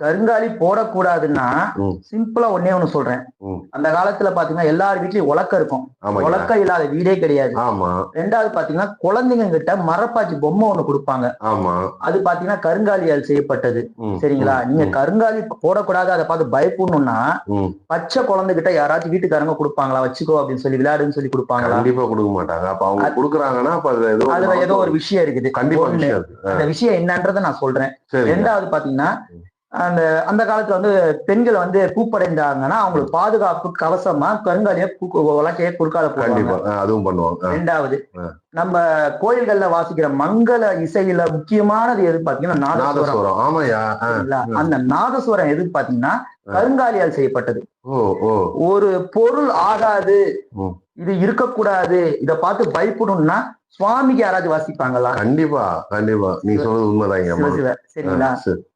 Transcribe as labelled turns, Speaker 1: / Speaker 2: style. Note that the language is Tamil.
Speaker 1: கருங்காலி போடக்கூடாதுன்னா. சிம்பிளா ஒன்னே ஒண்ணு சொல்றேன். அந்த காலத்துல பாத்தீங்கன்னா எல்லார் வீட்லயும் உலக்க இருக்கும். உலக்க இல்லாத வீடே கிடையாது.
Speaker 2: ஆமா.
Speaker 1: ரெண்டாவது பாத்தீங்கன்னா குழந்தைங்க கிட்ட மரப்பாச்சி பொம்மை ஒண்ணு கொடுப்பாங்க.
Speaker 2: ஆமா.
Speaker 1: அது பாத்தீங்கன்னா கருங்காலியால் செய்யப்பட்டது. சரிங்களா? நீங்க கருங்காலி போடக்கூடாது அதை பார்த்து பயப்படணும்னா. பச்சை குழந்தைகிட்ட யாராச்சும் வீட்டுக்காரங்க கொடுப்பாங்களா? வச்சுக்கோ அப்படின்னு சொல்லி விளையாடுன்னு சொல்லி கொடுப்பாங்களா?
Speaker 2: கண்டிப்பா கொடுக்க மாட்டாங்க. அப்ப அவங்க கொடுக்குறாங்கன்னா
Speaker 1: அதுல ஏதோ ஒரு விஷயம் இருக்குது.
Speaker 2: கண்டிப்பா
Speaker 1: அந்த விஷயம் என்னன்றதை நான் சொல்றேன். ரெண்டாவது பாத்தீங்கன்னா அந்த அந்த காலத்துல வந்து பெண்கள் வந்து பூப்படைந்தாங்கன்னா அவங்களுக்கு பாதுகாப்பு கவசமா கருங்காலிய உலக்கைய குறுக்கால போடுவாங்க.
Speaker 2: அதுவும் பண்ணுவாங்க.
Speaker 1: ரெண்டாவது. நம்ம கோயில்கள்ல வாசிக்கிற மங்கள இசையில முக்கியமானது எது பாத்தீங்கன்னா நாதஸ்வரம்.
Speaker 2: நாதஸ்வரம். ஆமாய்யா. ஆ,
Speaker 1: சரிங்களா? அந்த நாதஸ்வரம் எது பாத்தீங்கன்னா கருங்காலியால் செய்யப்பட்டது. ஒரு பொருள் ஆகாது. இது இருக்கக்கூடாது. இத பார்த்து பயப்படணும்னா சுவாமிக்கு யாராச்சும் வாசிப்பாங்களா?
Speaker 2: கண்டிப்பா கண்டிப்பா. நீ சொல்றது
Speaker 1: சிவ சரிங்களா?
Speaker 2: சரி.